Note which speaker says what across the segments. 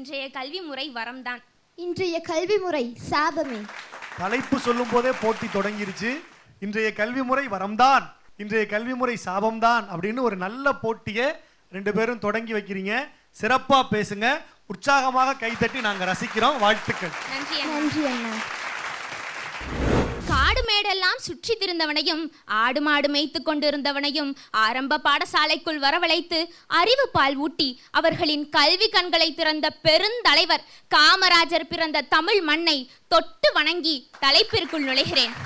Speaker 1: இன்றைய கல்வி முறை வரம்தான்.
Speaker 2: இன்றைய கல்வி முறை சாபமே.
Speaker 3: தலைப்பு சொல்லும் போதே போட்டி தொடங்கிருச்சு. இன்றைய கல்வி முறை வரம்தான். இன்றைய கல்வி முறை சாபம்தான் அப்படின்னு ஒரு நல்ல போட்டியை ரெண்டு பேரும் தொடங்கி வைக்கிறீங்க. சிறப்பா பேசுங்க. உற்சாகமாக கைத்தட்டி நாங்க ரசிக்கிறோம். வாழ்த்துக்கள்.
Speaker 1: நன்றி.
Speaker 2: நன்றி அண்ணா.
Speaker 1: காடு மேடெல்லாம் சுற்றி திருந்தவனையும் ஆடு மாடு மேய்த்து கொண்டிருந்தவனையும் ஆரம்ப பாடசாலைக்குள் வரவழைத்து அறிவு பால் ஊட்டி அவர்களின் கல்வி கண்களை திறந்த பெருந்தலைவர் காமராஜர் பிறந்த தமிழ் மண்ணை தொட்டு வணங்கி தலைப்பிற்குள் நுழைகிறேன்.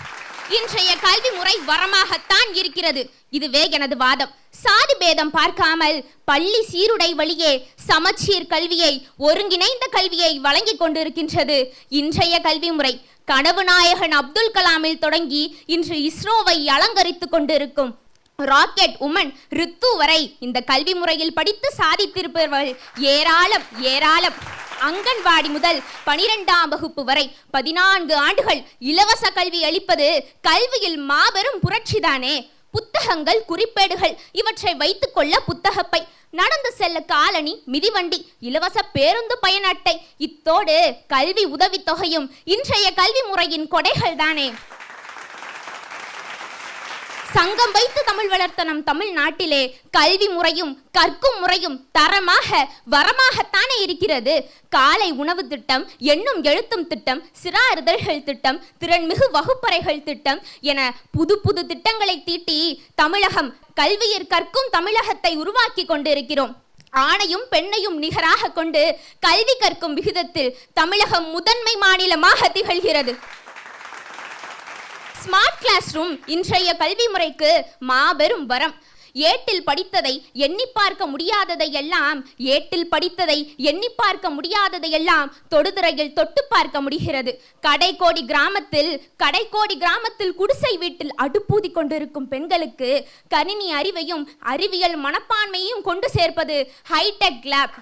Speaker 1: இன்றைய கல்வி முறை வரமாகத்தான் இருக்கிறது. இதுவே எனது வாதம். சாதி பேதம் பார்க்காமல் பள்ளி சீருடை வழியே சமச்சீர் கல்வியை ஒருங்கிணைந்த கல்வியை வழங்கிக் கொண்டிருக்கின்றது இன்றைய கல்வி முறை கனவு நாயகன் அப்துல் கலாமில் தொடங்கி இன்று இஸ்ரோவை அலங்கரித்துக் கொண்டிருக்கும் ராக்கெட் உமன் ரித்து வரை இந்த கல்வி முறையில் படித்து சாதித்திருப்பவர்கள் ஏராளம் ஏராளம். அங்கன்வாடி முதல் பனிரெண்டாம் வகுப்பு வரை பதினான்கு ஆண்டுகள் இலவச கல்வி அளிப்பது கல்வியில் மாபெரும் புரட்சிதானே. புத்தகங்கள் குறிப்பேடுகள் இவற்றை வைத்துக்கொள்ள புத்தகப்பை நடந்து செல்ல காலனி மிதிவண்டி இலவச பேருந்து பயண அட்டை இத்தோடு கல்வி உதவித்தொகையும் இன்றைய கல்வி முறையின் கொடைகள் தானே சங்கம் வைத்து தமிழ் வளர்த்த நம் தமிழ்நாட்டிலே கல்வி முறையும் கற்கும் முறையும் தரமாக வரமாகத்தானே இருக்கிறது. காலை உணவு திட்டம் எண்ணும் எழுத்தும் திட்டம் சிறாறுதல்கள் திட்டம் திறன்மிகு வகுப்பறைகள் திட்டம் என புது புது திட்டங்களை தீட்டி தமிழகம் கல்வியில் கற்கும் தமிழகத்தை உருவாக்கி கொண்டிருக்கிறோம். ஆணையும் பெண்ணையும் நிகராக கொண்டு கல்வி கற்கும் விகிதத்தில் தமிழகம் முதன்மை மாநிலமாக திகழ்கிறது. ஸ்மார்ட் கிளாஸ் ரூம் இன்றைய கல்வி முறைக்கு மாபெரும் வரம். ஏட்டில் படித்ததை எண்ணி பார்க்க முடியாததை எல்லாம் ஏட்டில் படித்ததை எண்ணி பார்க்க முடியாததை எல்லாம் தொடுதுறையில் தொட்டு பார்க்க முடிகிறது. கடைக்கோடி கிராமத்தில் கடைக்கோடி கிராமத்தில் குடிசை வீட்டில் அடுப்பூதி கொண்டிருக்கும் பெண்களுக்கு கணினி அறிவையும் அறிவியல் மனப்பான்மையும் கொண்டு சேர்ப்பது ஹைடெக் லேப்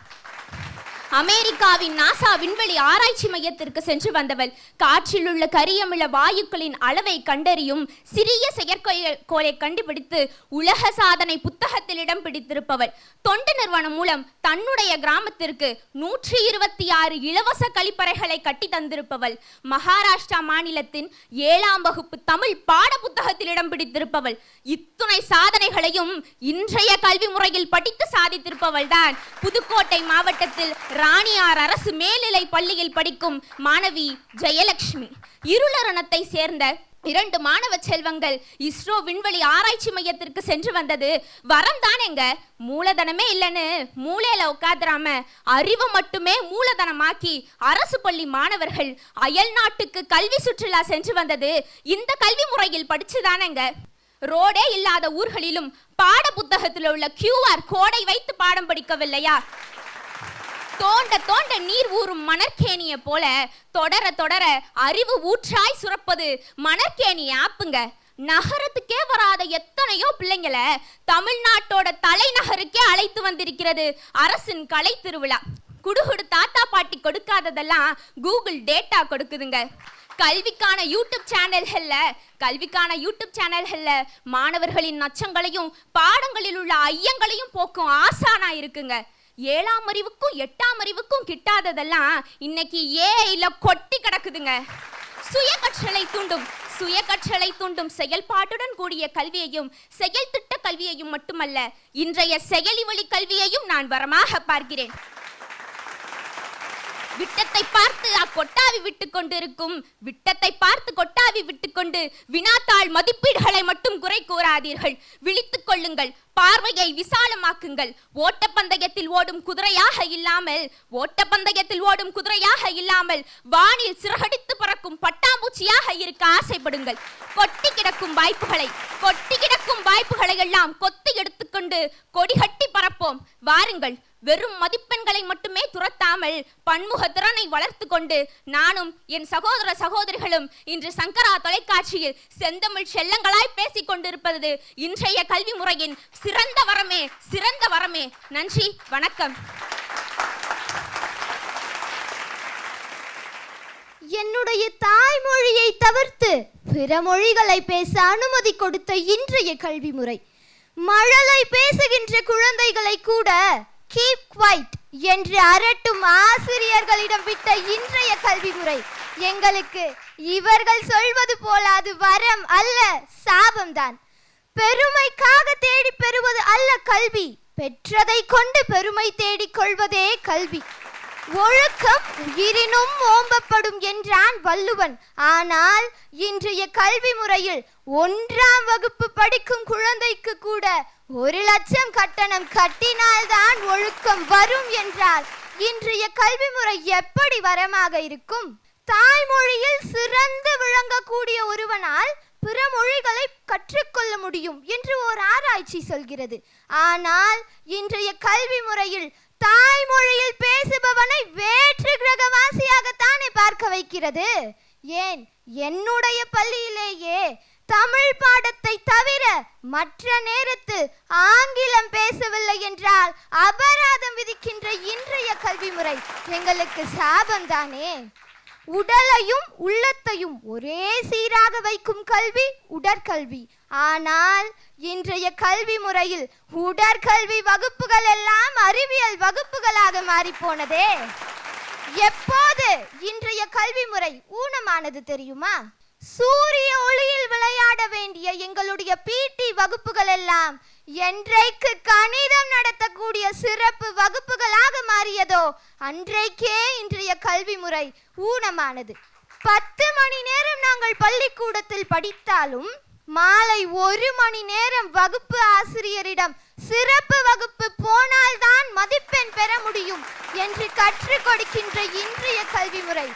Speaker 1: அமெரிக்காவின் நாசா விண்வெளி ஆராய்ச்சி மையத்திற்கு சென்று வந்தவள். காற்றில் உள்ள கரியமில வாயுக்களின் அளவை கண்டறியும் சிறிய செயற்கைக்கோளை கண்டுபிடித்து உலக சாதனை புத்தகத்தில் இடம் பிடித்திருப்பவள். தொண்டு நிறுவனம் மூலம் தன்னுடைய கிராமத்திற்கு நூற்றி இருபத்தி ஆறு இலவச கழிப்பறைகளை கட்டி தந்திருப்பவள். மகாராஷ்டிரா மாநிலத்தின் ஏழாம் வகுப்பு தமிழ் பாட புத்தகத்தில் இடம் பிடித்திருப்பவள். இத்துணை சாதனைகளையும் இன்றைய கல்வி முறையில் படித்து சாதித்திருப்பவள் தான் புதுக்கோட்டை மாவட்டத்தில் ராணியார் அரசு மேல்நிலை பள்ளியில் படிக்கும் மாணவி ஜெயலட்சுமி இருளரணத்தை சேர்ந்த இரண்டு மாணவ செல்வங்கள் இஸ்ரோ விண்வெளி ஆராய்ச்சி மையத்திற்கு சென்று வந்தது. வரம் தானேங்க மூலதனமே இல்லைன்னு மூளையில உட்காந்துராம அறிவு மட்டுமே மூலதனமாக்கி அரசு பள்ளி மாணவர்கள் அயல் நாட்டுக்கு கல்வி சுற்றுலா சென்று வந்தது. இந்த கல்வி முறையில் படிச்சுதானேங்க? ரோடே இல்லாத ஊர்களிலும் பாட புத்தகத்தில் உள்ள கியூஆர் கோடை வைத்து பாடம் படிக்கவில்லையா? தோண்ட தோண்ட நீர் ஊறும் மணற்கேணிய போல தொடர தொடர அறிவு ஊற்றாய் சுரப்பது மணற்கேணி ஆப்புங்க. நகரத்துக்கே வராத எத்தனையோ பிள்ளைங்களை தமிழ்நாட்டோட தலைநகருக்கே அழைத்து வந்திருக்கிறது அரசின் கலை திருவிழா. குடுகுடு தாத்தா பாட்டி கொடுக்காததெல்லாம் கூகுள் டேட்டா கொடுக்குதுங்க. கல்விக்கான யூடியூப் சேனல்கள்ல கல்விக்கான யூடியூப் சேனல்கள்ல மாணவர்களின் நச்சங்களையும் பாடங்களில் உள்ள ஐயங்களையும் போக்கும் ஆசானா இருக்குங்க. ஏழாம் அறிவுக்கும் எட்டாம் அறிவுக்கும் கிட்டாததெல்லாம் இன்னைக்கு ஏஐல கொட்டி கிடக்குதுங்க. சுய கற்றலை தூண்டும் சுய கற்றலை தூண்டும் செயல்பாட்டுடன் கூடிய கல்வியையும் செயல் திட்ட கல்வியையும் மட்டுமல்ல இன்றைய செயலி வழி கல்வியையும் நான் வரமாக பார்க்கிறேன். விட்டத்தை பார்த்து அக்கொட்டாவி விட்டு கொண்டிருக்கும். விட்டத்தை பார்த்து கொட்டாவி விட்டுக்கொண்டு வினாத்தாள் மதிப்பீடுகளை மட்டும் குறை கூறாதீர்கள். விழித்துக் கொள்ளுங்கள். பார்வையை விசாலமாக்குங்கள். ஓட்டப்பந்தயத்தில் ஓடும் குதிரையாக இல்லாமல் ஓட்டப்பந்தயத்தில் ஓடும் குதிரையாக இல்லாமல் வானில் சிறகடித்து பறக்கும் பட்டாம்பூச்சியாக இருக்க ஆசைப்படுங்கள். கொட்டி கிடக்கும் வாய்ப்புகளை கொட்டி கிடக்கும் வாய்ப்புகளை எல்லாம் கொத்தி எடுத்துக்கொண்டு கொடிகட்டி பறப்போம். வாருங்கள். வெறும் மதிப்பெண்களை மட்டுமே துரத்தாமல் பன்முக திறனை வளர்த்து கொண்டு நானும் என் சகோதர சகோதரிகளும் இன்று சங்கரா தொலைக்காட்சியில் செந்தமிழ் செல்லங்களாய் பேசிக் கொண்டிருப்பது இன்றைய கல்வி முறையின் சிறந்த வரமே சிறந்த வரமே. நன்றி வணக்கம்.
Speaker 2: என்னுடைய தாய்மொழியை தவிர்த்து பிற மொழிகளை பேச அனுமதி கொடுத்த இன்றைய கல்வி முறை. மழலை பேசுகின்ற குழந்தைகளை கூட கீப் குவைட் என்று அரட்டும் ஆசிரியர்களிடம் விட்ட இன்றைய கல்வி முறை எங்களுக்கு இவர்கள் சொல்வது போல அது வரம் அல்ல சாபம்தான். பெருமைக்காக தேடி பெறுவது அல்ல கல்வி. பெற்றதை கொண்டு பெருமை தேடிக் கொள்வதே கல்வி. ஒழுக்கம் உயிரினும் ஓம்பப்படும் என்றான் வள்ளுவன். ஆனால் இன்றைய கல்வி முறையில் ஒன்றாம் வகுப்பு படிக்கும் குழந்தைக்கு கூட ஒரு லட்சம் கட்டணம் கட்டினால்தான் ஒழுக்கம் வரும் என்றால் இன்றைய கல்வி முறை எப்படி வரமாக இருக்கும்? தாய்மொழியில் சிறந்து விளங்கக்கூடிய ஒருவனால் பிற மொழிகளை கற்றுக்கொள்ள முடியும் என்று ஒரு ஆராய்ச்சி சொல்கிறது. ஆனால் இன்றைய கல்வி முறையில் தாய்மொழியில் பேசுபவனை வேற்று கிரகவாசியாகத்தானே பார்க்க வைக்கிறது? ஏன்? என்னுடைய பள்ளியிலேயே தமிழ் பாடத்தை தவிர மற்ற நேரத்தில் ஆங்கிலம் பேசவில்லை என்றால் அபராதம் விதிக்கின்ற இன்றைய கல்வி முறை எங்களுக்கு சாபம்தானே? உடலையும் உள்ளத்தையும் ஒரே சீராக வைக்கும் கல்வி உடற்கல்வி. ஆனால் இன்றைய கல்வி முறையில் உடற்கல்வி வகுப்புகள் எல்லாம் அறிவியல் வகுப்புகளாக மாறி போனதே எப்போது இன்றைய கல்வி முறை ஊனமானது தெரியுமா? சூரிய ஒளியில் விளையாட வேண்டிய எங்களுடைய பிடி வகுப்புகள் எல்லாம் என்றைக்கு கணிதம் நடத்தக்கூடிய சிறப்பு வகுப்புகளாக மாறியதோ அன்றைக்கே இன்றைய கல்வி முறை ஊனமானது. பத்து மணி நேரம் நாங்கள் பள்ளிக்கூடத்தில் படித்தாலும் மாலை ஒரு மணி நேரம் வகுப்பு ஆசிரியரிடம் சிறப்பு வகுப்பு போனால்தான் மதிப்பெண் பெற முடியும் என்று கற்றுக் கொடுக்கின்ற இன்றைய கல்வி முறை.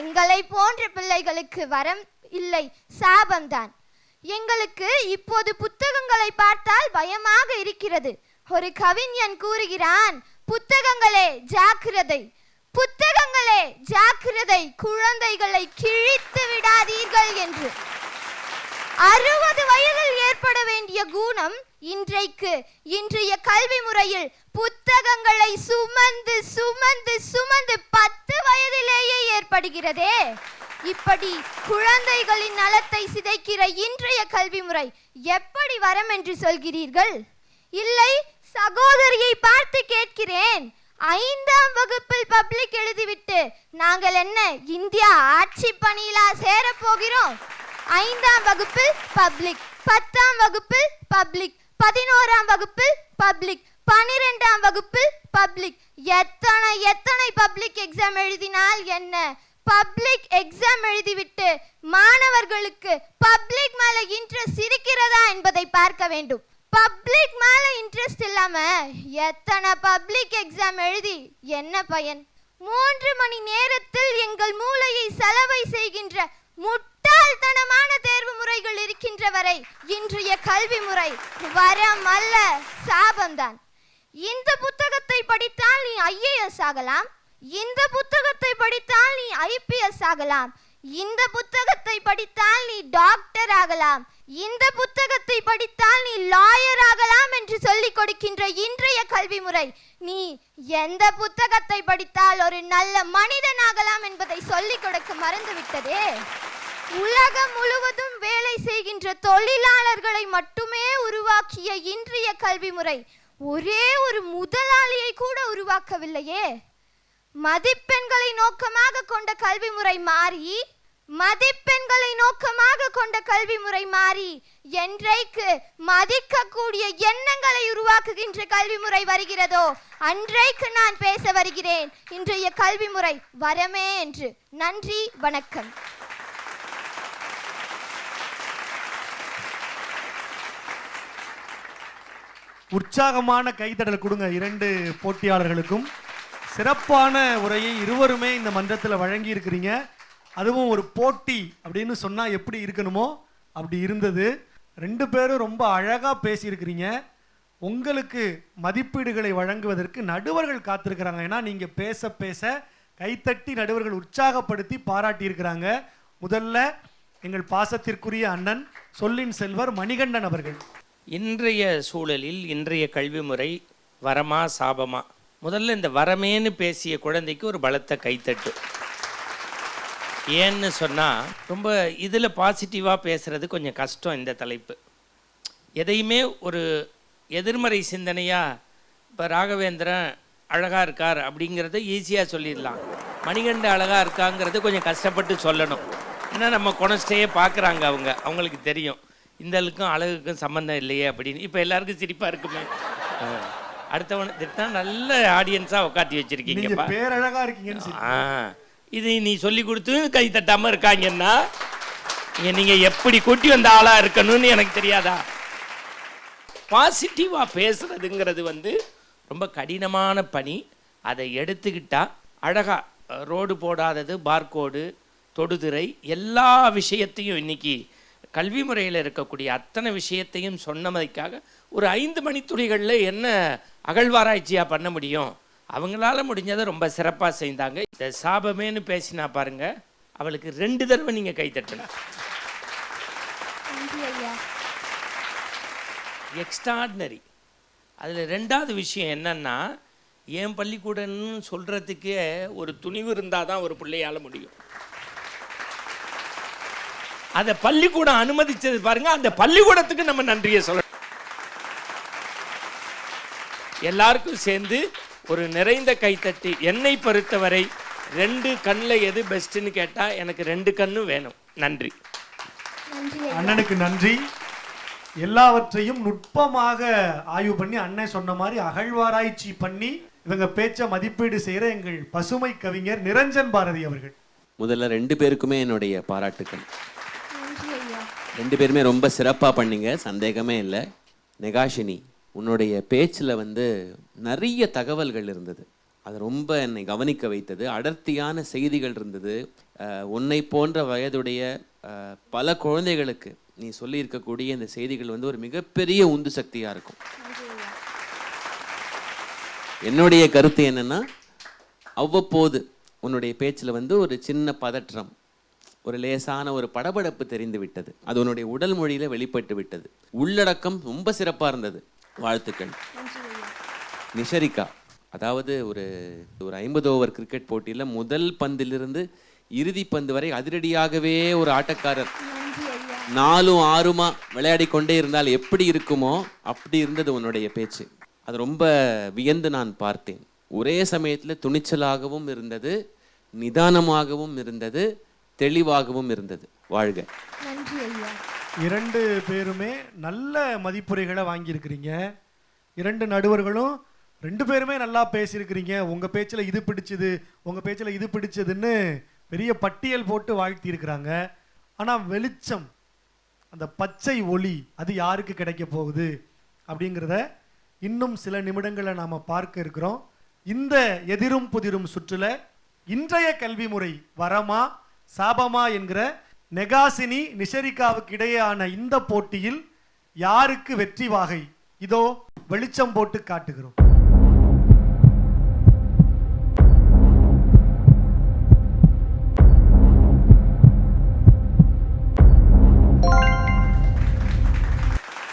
Speaker 2: எங்களை போன்ற பிள்ளைகளுக்கு வரம் இல்லை சாபம்தான். எங்களுக்கு இப்போது புத்தகங்களை பார்த்தால் பயமாக இருக்கிறது. ஒரு கவிஞன் கூறுகிறான் புத்தகங்களே ஜாக்கிரதை புத்தகங்களே ஜாக்கிரதை குழந்தைகளை கிழித்து விடாதீர்கள் என்று. அறுபது வயதில் ஏற்பட வேண்டிய குணம் இன்றைக்கு இன்றைய கல்வி முறையில் புத்தகங்களை சுமந்து சுமந்து சுமந்து பத்து வயதிலேயே ஏற்படுகிறதே. இப்படி குழந்தைகளின் நலத்தை சிதைக்கிற இன்றைய கல்வி முறை எப்படி வரம் என்று சொல்கிறீர்கள்? இல்லை சகோதரியை பார்த்து கேட்கிறேன். ஐந்தாம் வகுப்பில் பப்ளிக் எழுதிவிட்டு நாங்கள் என்ன இந்தியா ஆட்சி பணியிலா சேரப் போகிறோம் ஐந்தாம் வகுப்பில் பப்ளிக் பத்தாம் வகுப்பில் பப்ளிக் பதினோராம் வகுப்பில் பப்ளிக் பனிரெண்டாம் வகுப்பில் பப்ளிக். எத்தனை எத்தனை பப்ளிக் எக்ஸாம் எழுதினால் என்ன? பப்ளிக் எக்ஸாம் எழுதிவிட்டு மாணவர்களுக்கு பப்ளிக் மேல இன்ட்ரெஸ்ட் இருக்கிறதா என்பதை பார்க்க வேண்டும். பப்ளிக் மேல இன்ட்ரெஸ்ட் இல்லாம எத்தனை பப்ளிக் எக்ஸாம் எழுதி என்ன பயன்? மூன்று மணி நேரத்தில் எங்கள் மூளையை செலவை செய்கின்ற முட்டாள்தனமான தேர்வு முறைகள் இருக்கின்ற வரை இன்றைய கல்வி முறை வரம் அல்ல சாபம்தான். இந்த புத்தகத்தை படித்தால் நீ ஐஏஎஸ் ஆகலாம் இந்த புத்தகத்தை படித்தால் நீ ஐபிஎஸ் ஆகலாம். இந்த புத்தகத்தை படித்தால் நீ டாக்டர் ஆகலாம். இந்த புத்தகத்தை படித்தால் நீ லாயர் ஆகலாம் என்று சொல்லிக் கொடுக்கின்ற இன்றைய கல்வி முறை. நீ எந்த புத்தகத்தை படித்தால் ஒரு நல்ல மனிதன் ஆகலாம் என்பதை சொல்லிக் கொடுக்க மறந்துவிட்டதே? உலகம் முழுவதும் வேலை செய்கின்ற தொழிலாளர்களை மட்டுமே உருவாக்கிய இன்றைய கல்வி முறை. ஒரே ஒரு முதலாளியை கூட உருவாக்கவில்லையே? மதிப்பெண்களை நோக்கமாக கொண்ட கல்வி முறை மாறி மதிப்பெண்களை நோக்கமாக கொண்ட கல்வி முறை மாறி என்றைக்கு மதிக்கக்கூடிய எண்ணங்களை உருவாக்குகின்ற கல்வி முறை வருகிறதோ அன்றைக்கு நான் பேச வருகிறேன். இன்றைய கல்வி முறை வரமே என்று. நன்றி வணக்கம்.
Speaker 3: உற்சாகமான கைதடல் கொடுங்க இரண்டு போட்டியாளர்களுக்கும். சிறப்பான உரையை இருவருமே இந்த மன்றத்தில் வழங்கி இருக்கிறீங்க அதுவும் ஒரு போட்டி அப்படின்னு சொன்னால் எப்படி இருக்கணுமோ அப்படி இருந்தது. ரெண்டு பேரும் ரொம்ப அழகாக பேசியிருக்கிறீங்க. உங்களுக்கு மதிப்பீடுகளை வழங்குவதற்கு நடுவர்கள் காத்திருக்கிறாங்க. ஏன்னா நீங்கள் பேச பேச கைத்தட்டி நடுவர்கள் உற்சாகப்படுத்தி பாராட்டியிருக்கிறாங்க. முதல்ல எங்கள் பாசத்திற்குரிய அண்ணன் சொல்லின் செல்வர் மணிகண்டன் அவர்கள்.
Speaker 4: இன்றைய சூழலில் இன்றைய கல்வி முறை வரமா சாபமா? முதல்ல இந்த வரமேன்னு பேசிய குழந்தைக்கு ஒரு பலத்த கைத்தட்டு. ஏன்னு சொன்னால் ரொம்ப இதில் பாசிட்டிவாக பேசுகிறது கொஞ்சம் கஷ்டம் இந்த தலைப்பு. எதையுமே ஒரு எதிர்மறை சிந்தனையாக இப்போ ராகவேந்திரன் அழகாக இருக்கார் அப்படிங்கிறத ஈஸியாக சொல்லிடலாம். மணிகண்ட அழகாக இருக்காங்கிறது கொஞ்சம் கஷ்டப்பட்டு சொல்லணும். ஏன்னா நம்ம குணஸ்டையே பார்க்குறாங்க அவங்க. அவங்களுக்கு தெரியும். இந்தளுக்கும் அழகுக்கும் சம்மந்தம் இல்லையே அப்படின்னு. இப்போ எல்லாருக்கும் சிரிப்பாக இருக்குமே. அடுத்தவனை திட்டா நல்ல ஆடியன்ஸாக உட்காத்தி
Speaker 3: நீங்க
Speaker 4: வச்சிருக்கீங்கப்பா
Speaker 3: பேரழகா இருக்கீங்கன்னு சொல்லி
Speaker 4: ஆ இது நீ சொல்லி கொடுத்து கை தட்டாம இருக்காங்கன்னா இங்க நீங்க எப்படி கூட்டி வந்த ஆளா இருக்கணும்னு எனக்கு தெரியாதா? பாசிட்டிவா பேசுறதுங்கிறது வந்து ரொம்ப கடினமான பணி. அதை எடுத்துக்கிட்டா அழகா ரோடு போடாதது பார்கோடு தொடுதிரை எல்லா விஷயத்தையும் இன்னைக்கு கல்வி முறையில் இருக்கக்கூடிய அத்தனை விஷயத்தையும் சொன்னமைக்காக ஒரு ஐந்து மணித்துளிகளில் என்ன அகழ்வாராய்ச்சியாக பண்ண முடியும்? அவங்களால முடிஞ்சதை ரொம்ப சிறப்பாக செய்தாங்க. இந்த சாபமேன்னு பேசினா பாருங்க அவளுக்கு ரெண்டு தடவை நீங்கள் கை தட்டணும். எக்ஸ்ட்ராடினரி அதில் ரெண்டாவது விஷயம் என்னன்னா என் பள்ளிக்கூடம்னு சொல்கிறதுக்கே ஒரு துணிவு இருந்தால் தான் ஒரு பிள்ளையால முடியும். அதை பள்ளிக்கூடம் அனுமதிச்சது பாருங்க. அந்த பள்ளிக்கூடத்துக்கு நம்ம நன்றியை சொல்லணும். எல்லாருக்கும் சேர்ந்து ஒரு நிறைந்த கைத்தட்டி. என்னை பொறுத்தவரை ரெண்டு கண்ணில் எது பெஸ்ட்டுன்னு கேட்டால் எனக்கு ரெண்டு கண்ணும் வேணும். நன்றி.
Speaker 3: அண்ணனுக்கு நன்றி. எல்லாவற்றையும் நுட்பமாக ஆய்வு பண்ணி அண்ணன் சொன்ன மாதிரி அகழ்வாராய்ச்சி பண்ணி இவங்க பேச்ச மதிப்பீடு செய்யற எங்கள் பசுமை கவிஞர் நிரஞ்சன் பாரதி அவர்கள்.
Speaker 5: முதல்ல ரெண்டு பேருக்குமே என்னுடைய பாராட்டுக்கள். ரெண்டு பேருமே ரொம்ப சிறப்பாக பண்ணீங்க. சந்தேகமே இல்லை. நெகாஷினி உன்னுடைய பேச்சில் வந்து நிறைய தகவல்கள் இருந்தது. அது ரொம்ப என்னை கவனிக்க வைத்தது. அடர்த்தியான செய்திகள் இருந்தது. உன்னை போன்ற வயதுடைய பல குழந்தைகளுக்கு நீ சொல்லியிருக்கக்கூடிய இந்த செய்திகள் வந்து ஒரு மிகப்பெரிய உந்து சக்தியாக இருக்கும். என்னுடைய கருத்து என்னென்னா அவ்வப்போது உன்னுடைய பேச்சில் வந்து ஒரு சின்ன பதற்றம் ஒரு லேசான ஒரு படபடப்பு தெரிந்து விட்டது. அது உன்னுடைய உடல் மொழியில் வெளிப்பட்டு விட்டது. உள்ளடக்கம் ரொம்ப சிறப்பாக இருந்தது. வாழ்த்துக்கள். நிஷரிகா. அதாவது ஒரு ஒரு ஐம்பது ஓவர் கிரிக்கெட் போட்டியில் முதல் பந்திலிருந்து இறுதி பந்து வரை அதிரடியாகவே ஒரு ஆட்டக்காரர். நாலும் ஆறுமா விளையாடி கொண்டே இருந்தால் எப்படி இருக்குமோ அப்படி இருந்தது உன்னுடைய பேச்சு. அது ரொம்ப வியந்து நான் பார்த்தேன். ஒரே சமயத்தில் துணிச்சலாகவும் இருந்தது நிதானமாகவும் இருந்தது தெளிவாகவும் இருந்தது. வாழ்க.
Speaker 2: நன்றி ஐயா.
Speaker 3: இரண்டு பேருமே நல்ல மதிப்புரைகளை வாங்கியிருக்கிறீங்க. இரண்டு நடுவர்களும் ரெண்டு பேருமே நல்லா பேசியிருக்கிறீங்க. உங்க பேச்சில் இது பிடிச்சது உங்க பேச்சில் இது பிடிச்சதுன்னு பெரிய பட்டியல் போட்டு வாழ்த்தி இருக்கிறாங்க ஆனா வெளிச்சம் அந்த பச்சை ஒளி அது யாருக்கு கிடைக்க போகுது அப்படிங்கிறத இன்னும் சில நிமிடங்களை நாம பார்க்க இருக்கிறோம். இந்த எதிரும் புதிரும் சுற்றுல இன்றைய கல்வி முறை வரமா? சாபமா என்கிற நெகாசினி நிஷரிகாவுக்கு இடையேயான இந்த போட்டியில் யாருக்கு வெற்றி வாகை? இதோ வெளிச்சம் போட்டு காட்டுகிறோம்.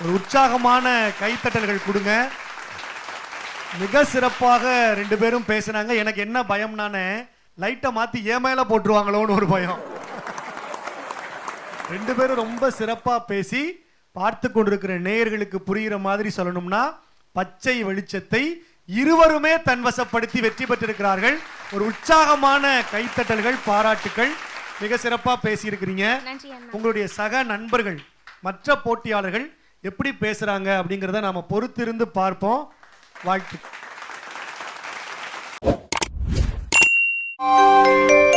Speaker 3: ஒரு உற்சாகமான கைத்தட்டல்கள் கொடுங்க. மிக சிறப்பாக ரெண்டு பேரும் பேசுனாங்க. எனக்கு என்ன பயம்னானே லைட்டை மாத்தி ஏன் மேல போட்டுருவாங்களோன்னு ஒரு பயம். ரெண்டு பேரும் ரொம்ப சிறப்பா பேசி பார்த்து கொண்டிருக்கிற நேயர்களுக்கு புரிகிற மாதிரி சொல்லணும்னா பச்சை வெளிச்சத்தை இருவருமே தன்வசப்படுத்தி வெற்றி பெற்றிருக்கிறார்கள். ஒரு உற்சாகமான கைத்தட்டல்கள் பாராட்டுக்கள். மிக சிறப்பா பேசியிருக்கிறீங்க. உங்களுடைய சக நண்பர்கள் மற்ற போட்டியாளர்கள் எப்படி பேசுறாங்க அப்படிங்கிறத நாம பொறுத்திருந்து பார்ப்போம். வாழ்த்து. Música